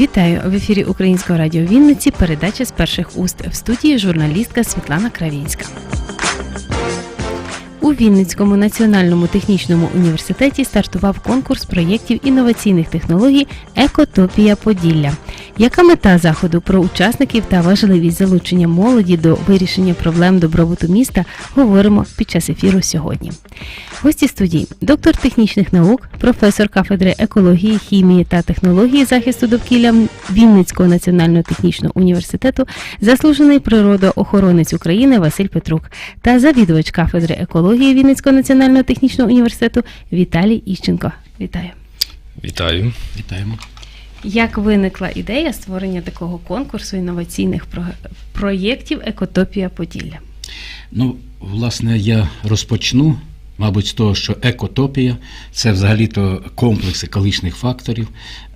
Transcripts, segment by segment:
Вітаю в ефірі Українського радіо Вінниці. Передача з перших уст в студії журналістка Світлана Кравінська. У Вінницькому національному технічному університеті стартував конкурс проєктів інноваційних технологій Екотопія Поділля. Яка мета заходу про учасників та важливість залучення молоді до вирішення проблем добробуту міста говоримо під час ефіру сьогодні. Гості студії доктор технічних наук, професор кафедри екології, хімії та технології захисту довкілля Вінницького національного технічного університету, заслужений природоохоронець України Василь Петрук та завідувач кафедри екології Вінницького національного технічного університету Віталій Іщенко. Вітаю! Вітаю. Вітаємо. Як виникла ідея створення такого конкурсу інноваційних про- проєктів Екотопія Поділля? Ну, власне, я розпочну, мабуть, з того, що екотопія це взагалі-то комплекс екологічних факторів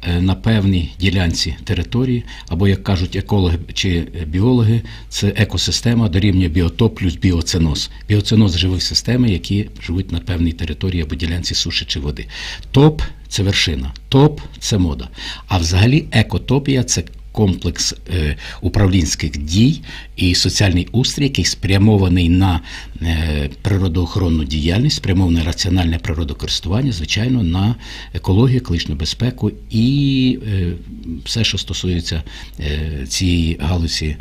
е, на певній ділянці території, або, як кажуть екологи чи біологи, це екосистема дорівнює біотоп плюс біоценоз. Біоценоз живих системи, які живуть на певній території або ділянці суші чи води. Топ це вершина, топ це мода. А взагалі екотопія це комплекс е, управлінських дій і соціальний устрій, який спрямований на е, природоохоронну діяльність, спрямований на раціональне природокористування, звичайно, на екологію, екологічну безпеку і е, все, що стосується цієї галузі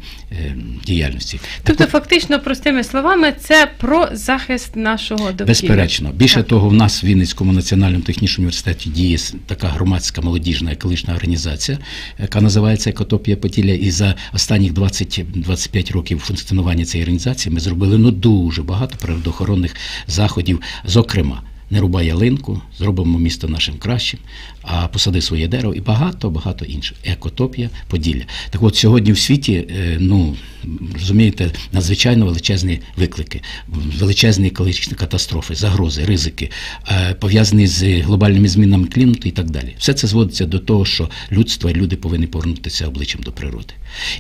діяльності. Тобто, фактично, простими словами, це про захист нашого довкілля. Безперечно. Більше Так. того, в нас в Вінницькому національному технічному університеті діє така громадська молодіжна екологічна організація, яка називається Екотопія Потілля, І за останніх 20-25 років функціонування цієї організації ми зробили ну дуже багато природоохоронних заходів, зокрема. Не рубай ялинку, зробимо місто нашим кращим, а посади своє дерево і багато багато інших. Екотопія, Поділля. Так от сьогодні в світі, е, ну розумієте, надзвичайно величезні виклики, величезні екологічні катастрофи, загрози, ризики, е, пов'язані з глобальними змінами клімату і так далі. Все це зводиться до того, що людство і люди повинні повернутися обличчям до природи.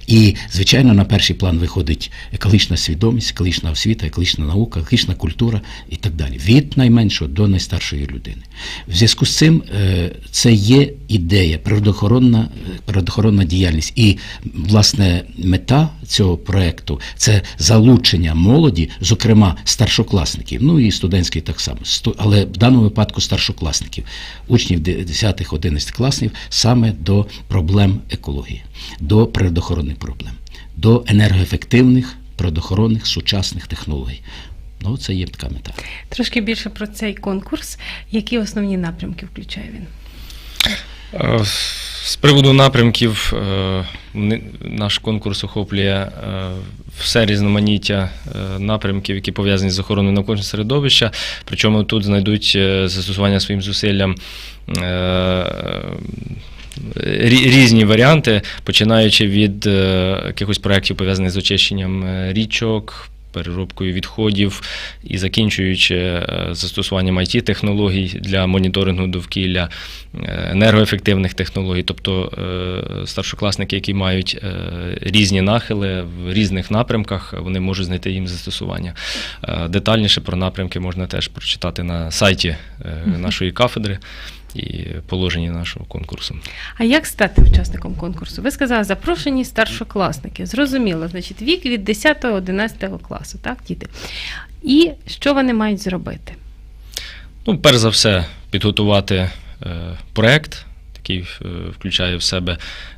І, звичайно, на перший план виходить екологічна свідомість, екологічна освіта, екологічна наука, екологічна культура і так далі. Від найменшого до найстаршої людини. В зв'язку з цим е, це є ідея, природоохоронна, е, природоохоронна діяльність. І, власне, мета цього проекту це залучення молоді, зокрема старшокласників, ну і студентських так само, але в даному випадку старшокласників, учнів 10-11 класів, саме до проблем екології, до природоохоронних проблем, до енергоефективних природоохоронних сучасних технологій. Ну, це є така мета. Трошки більше про цей конкурс. Які основні напрямки включає він? Е, З приводу напрямків, е, наш конкурс охоплює е, все різноманіття напрямків, які пов'язані з охороною навколишнього середовища. Причому тут знайдуть застосування своїм зусиллям. Різні варіанти, починаючи від е, якихось проєктів, пов'язаних з очищенням річок, переробкою відходів і закінчуючи е, застосуванням it технологій для моніторингу довкілля, е, енергоефективних технологій, тобто е, старшокласники, які мають різні нахили в різних напрямках, вони можуть знайти їм застосування. Детальніше про напрямки можна теж прочитати на сайті нашої кафедри. І положення нашого конкурсу. А як стати учасником конкурсу? Ви сказали, запрошені старшокласники. Зрозуміло, значить, вік від 10-11 класу, так, діти? І що вони мають зробити? Ну, перш за все, підготувати е, проект, який е, включає в себе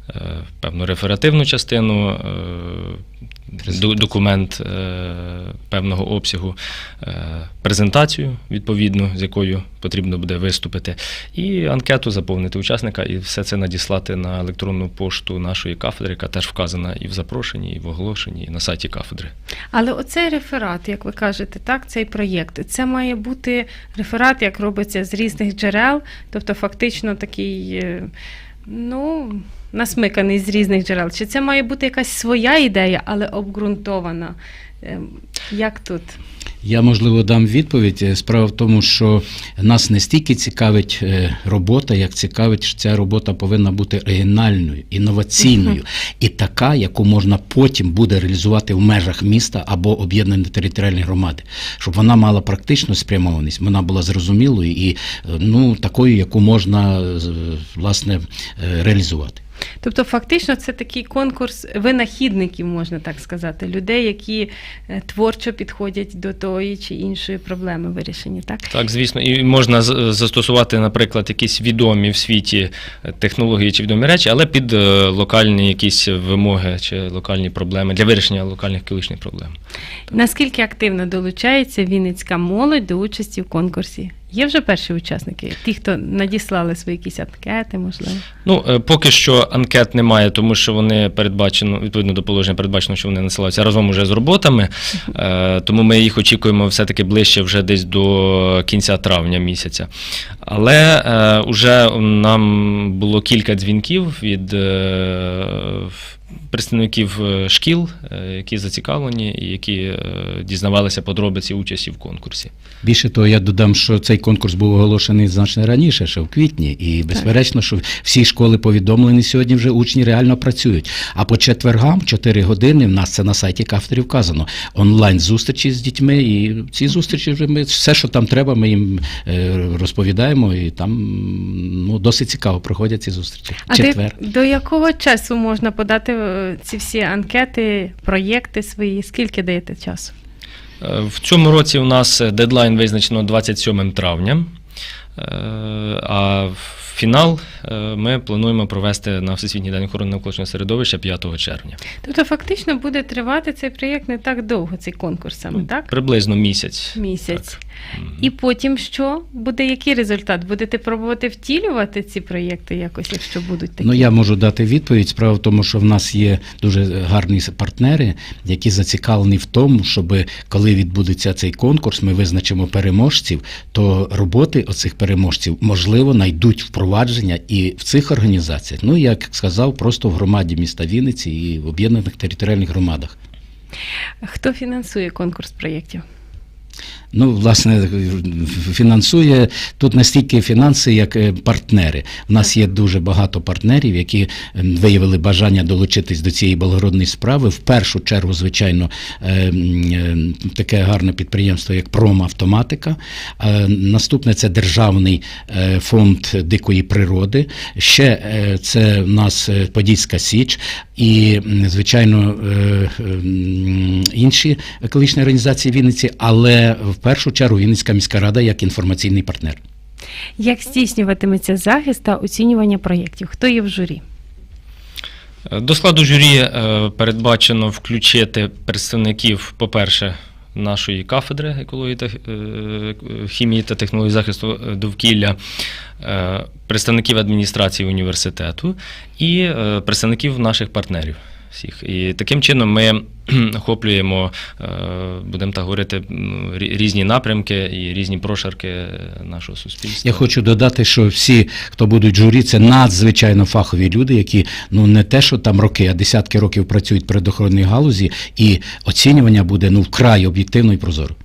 е, певну реферативну частину, е, документ е, певного обсягу, е, презентацію, відповідну, з якою потрібно буде виступити, і анкету заповнити учасника, і все це надіслати на електронну пошту нашої кафедри, яка теж вказана і в запрошенні, і в оголошенні, і на сайті кафедри. Але оцей реферат, як ви кажете, так, цей проєкт, це має бути реферат, як робиться з різних джерел, тобто фактично такий, е, ну, насмиканий з різних джерел. Чи це має бути якась своя ідея, але обґрунтована Ем, Як тут? Я можливо дам відповідь. Е, Справа в тому, що нас не стільки цікавить е, робота, як цікавить, що ця робота повинна бути оригінальною, інноваційною і така, яку можна потім буде реалізувати в межах міста або об'єднаної територіальної громади, щоб вона мала практичну спрямованість, вона була зрозумілою і е, ну такою, яку можна власне реалізувати. Тобто, фактично, це такий конкурс винахідників, можна так сказати, людей, які е, творчо підходять до тої чи іншої проблеми вирішення, так? Так, звісно, і можна застосувати, наприклад, якісь відомі в світі е, технології чи відомі речі, але під е, локальні якісь вимоги чи локальні проблеми для вирішення локальних екологічних проблем. Наскільки активно долучається Вінницька молодь до участі в конкурсі? Є вже перші учасники, ті, хто надіслали свої якісь анкети, можливо. Ну, е, поки що анкет немає, тому що вони передбачено, відповідно до положення, передбачено, що вони насилаються разом уже з роботами. Е, Тому ми їх очікуємо все-таки ближче вже десь до кінця травня місяця. Але е, уже нам було кілька дзвінків від е, представників е, шкіл, е, які зацікавлені і які е, дізнавалися подробиці участі в конкурсі. Більше того, я додам, що цей конкурс був оголошений значно раніше, ще в квітні, і безперечно, що всі школи повідомлені сьогодні вже учні реально працюють. А по четвергам, 4 години, в нас це на сайті кафедрі вказано онлайн зустрічі з дітьми. І ці зустрічі вже ми все, що там треба, ми їм розповідаємо, і там ну досить цікаво проходять ці зустрічі. А Четвер. до якого часу можна подати е, ці всі анкети, проєкти свої? Скільки даєте часу? Е, В цьому році у нас дедлайн визначено 27 травня, Е, а фінал е, ми плануємо провести на Всесвітній день охорони навколишнього середовища 5 червня. Тобто, фактично буде тривати цей проєкт не так довго, цей конкурс саме, так? Приблизно місяць. Місяць. Мгм. І потім що? Буде який результат? Будете пробувати втілювати ці проєкти якось, якщо будуть такі? Ну, я можу дати відповідь. Справа в тому, що в нас є дуже гарні партнери, які зацікавлені в тому, щоб коли відбудеться цей конкурс, ми визначимо переможців, то роботи оцих переможців можливо знайдуть впровадження і в цих організаціях. Ну, як сказав, просто в громаді міста Вінниці і в об'єднаних територіальних громадах. Хто фінансує конкурс проєктів? Ну, власне, фінансує тут не стільки фінанси, як е, партнери. У нас є дуже багато партнерів, які ем, виявили бажання долучитись до цієї благородної справи. В першу чергу, звичайно, ем, таке гарне підприємство, як Промавтоматика. Е, Наступне це Державний е, фонд дикої природи. Ще е, це в нас е, Подільська Січ і, звичайно, е, інші екологічні організації Вінниці, але в першу чергу Вінницька міська рада як інформаційний партнер. Як здійснюватиметься захист та оцінювання проєктів? Хто є в журі? Е, До складу журі е, передбачено включити представників, по-перше, нашої кафедри екології та е, хімії та технології захисту довкілля, представників адміністрації університету і представників наших партнерів. Всіх. І таким чином ми охоплюємо, е, будемо так говорити, різні напрямки і різні прошарки нашого суспільства. Я хочу додати, що всі, хто будуть журі, це надзвичайно фахові люди, які ну не те, що там роки, а десятки років працюють в природоохоронній галузі, і оцінювання буде ну вкрай об'єктивно і прозоро.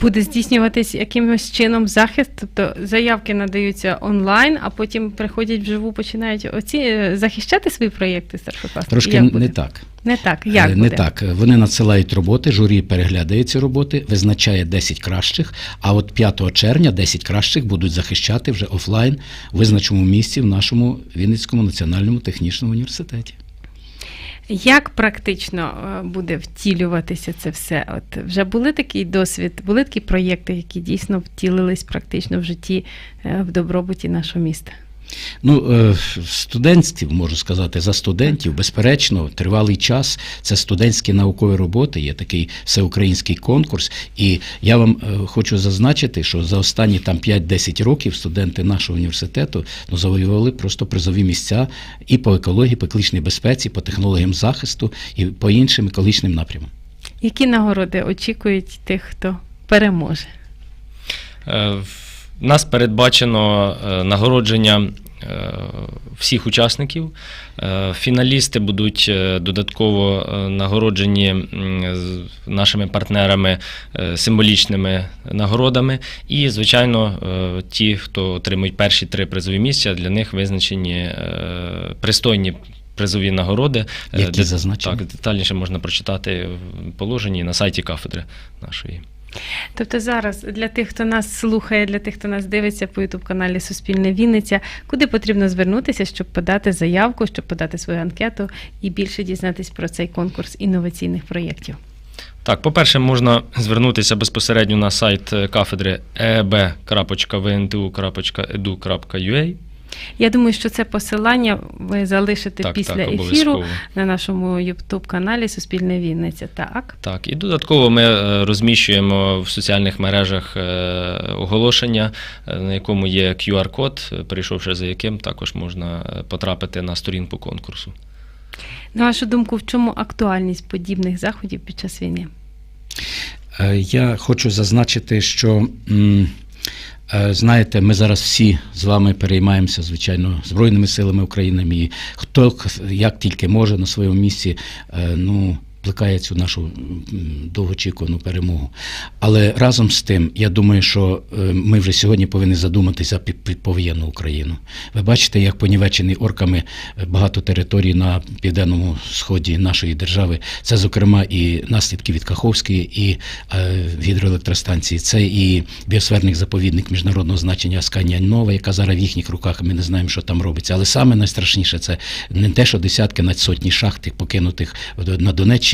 Буде здійснюватись якимось чином захист, тобто заявки надаються онлайн, а потім приходять вживу, починають оці... е, захищати свої проєкти старшокласники? Трошки Як буде? не так. Не так. Як Е, буде? Не так. Вони надсилають роботи, журі переглядає ці роботи, визначає 10 кращих. А от 5 червня 10 кращих будуть захищати вже офлайн в визначеному місці в нашому Вінницькому національному технічному університеті. Як практично е, буде втілюватися це все? От вже були такий досвід, були такі проєкти, які дійсно втілились практично в житті е, в добробуті нашого міста. Ну, е, студентів, можу сказати, за студентів, безперечно, тривалий час. Це студентські наукові роботи, є такий всеукраїнський конкурс. І я вам е, хочу зазначити, що за останні там 5-10 років студенти нашого університету ну, завоювали просто призові місця і по екології, по екологічній безпеці, по технологіям захисту і по іншим екологічним напрямам. Які нагороди очікують тих, хто переможе? В- У нас передбачено е, нагородження е, всіх учасників. Е, Фіналісти будуть додатково нагороджені з нашими партнерами символічними нагородами. І, звичайно, ті, хто отримують перші три призові місця, для них визначені пристойні. Призові нагороди, Які зазначені? Так, детальніше можна прочитати в положенні на сайті кафедри нашої. Тобто зараз для тих, хто нас слухає, для тих, хто нас дивиться по ютуб каналі Суспільне Вінниця, куди потрібно звернутися, щоб подати заявку, щоб подати свою анкету і більше дізнатись про цей конкурс інноваційних проєктів. Так, по-перше, можна звернутися безпосередньо на сайт е, кафедри eb.vntu.edu.ua. Я думаю, що це посилання ви залишите Так, після так, ефіру на нашому ютуб каналі Суспільне Вінниця. Так. Так, і додатково ми е, розміщуємо в соціальних мережах е, оголошення, е, на якому є QR-код, перейшовши за яким також можна потрапити на сторінку конкурсу. На вашу думку, в чому актуальність подібних заходів під час війни? Я хочу зазначити, що знаєте, ми зараз всі з вами переймаємося, звичайно, Збройними силами України, і хто як тільки може на своєму місці, е, ну. Плекає цю нашу довгоочікувану перемогу. Але разом з тим, я думаю, що е, ми вже сьогодні повинні задуматися під повоєнну Україну. Ви бачите, як понівечені орками е, багато територій на південному сході нашої держави. Це, зокрема, і наслідки від Каховської, і е, гідроелектростанції, це і біосферний заповідник міжнародного значення Асканія яка зараз в їхніх руках, ми не знаємо, що там робиться. Але саме найстрашніше це не те, що десятки, навіть сотні шахт, покинутих на Донеччині,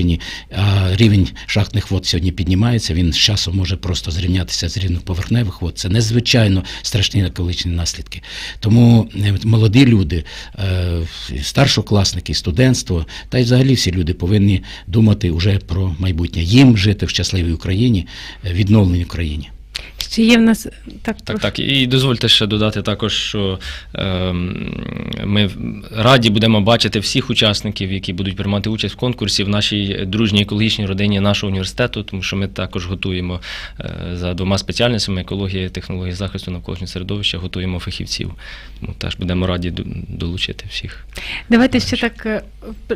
а рівень шахтних вод сьогодні піднімається. Він з часом може просто зрівнятися з рівнем поверхневих вод. Це незвичайно страшні екологічні наслідки. Тому е, молоді люди, е, старшокласники, студентство, та й взагалі всі люди повинні думати вже про майбутнє. Їм жити в щасливій Україні, е, відновленій Україні. Ще є в нас так, Так, так. І дозвольте ще додати також, що ем, ми раді будемо бачити всіх учасників, які будуть приймати участь в конкурсі в нашій дружній екологічній родині нашого університету, тому що ми також готуємо е, за двома спеціальностями екологія, технології захисту навколишнього середовища, готуємо фахівців. Тому теж будемо раді долучити всіх. Давайте ще так е,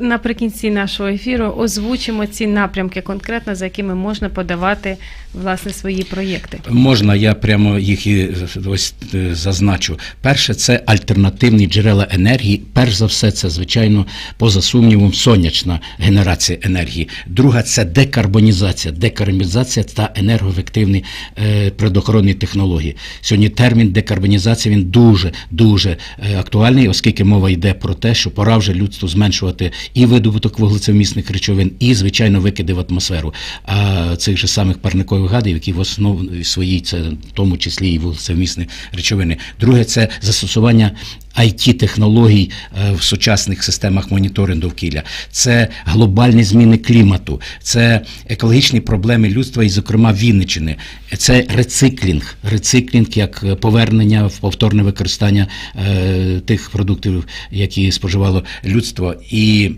наприкінці нашого ефіру озвучимо ці напрямки конкретно, за якими можна подавати власне свої проєкти. Можна, я прямо їх і ось е, зазначу. Перше, це альтернативні джерела енергії. Перш за все, це звичайно, поза сумнівом, сонячна генерація енергії. Друга це декарбонізація, декарбонізація та енергоефективні е, природоохоронні технології. Сьогодні термін декарбонізація він дуже дуже е, актуальний, оскільки мова йде про те, що пора вже людству зменшувати і видобуток вуглецевмісних речовин, і звичайно викиди в атмосферу. А цих же самих парникових гадів, які в основі своїй це в тому числі і вуглецевмісні речовини. Друге, це застосування IT-технологій е, в сучасних системах моніторингу довкілля, це глобальні зміни клімату, це екологічні проблеми людства, і, зокрема, Вінничини. Це рециклінг, рециклінг як е, повернення в повторне використання е, тих продуктів, які споживало людство. І,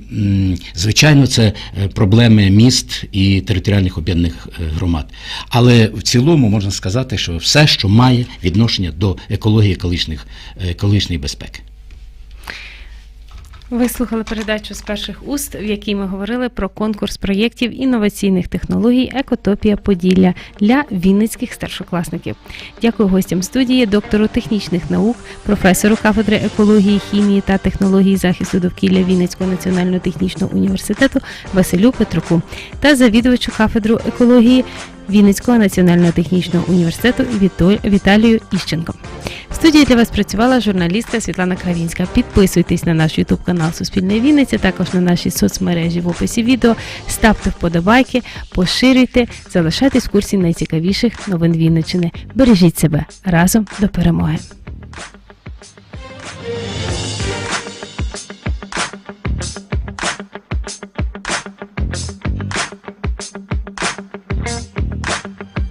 звичайно, це проблеми міст і територіальних об'єднаних громад. Але в цілому можна сказати, що все, що має відношення до екології екологічних, екологічної безпеки. Ви слухали передачу з перших уст, в якій ми говорили про конкурс проєктів інноваційних технологій Екотопія Поділля для вінницьких старшокласників. Дякую гостям студії, доктору технічних наук, професору кафедри екології, хімії та технології захисту довкілля Вінницького національного технічного університету Василю Петруку та завідувачу кафедру екології Вінницького національного технічного університету Віталію Іщенко. В студії для вас працювала журналістка Світлана Кравінська. Підписуйтесь на наш Ютуб канал Суспільне Вінниця, також на наші соцмережі в описі відео. Ставте вподобайки, поширюйте, залишайтесь в курсі найцікавіших новин Вінниччини. Бережіть себе разом до перемоги.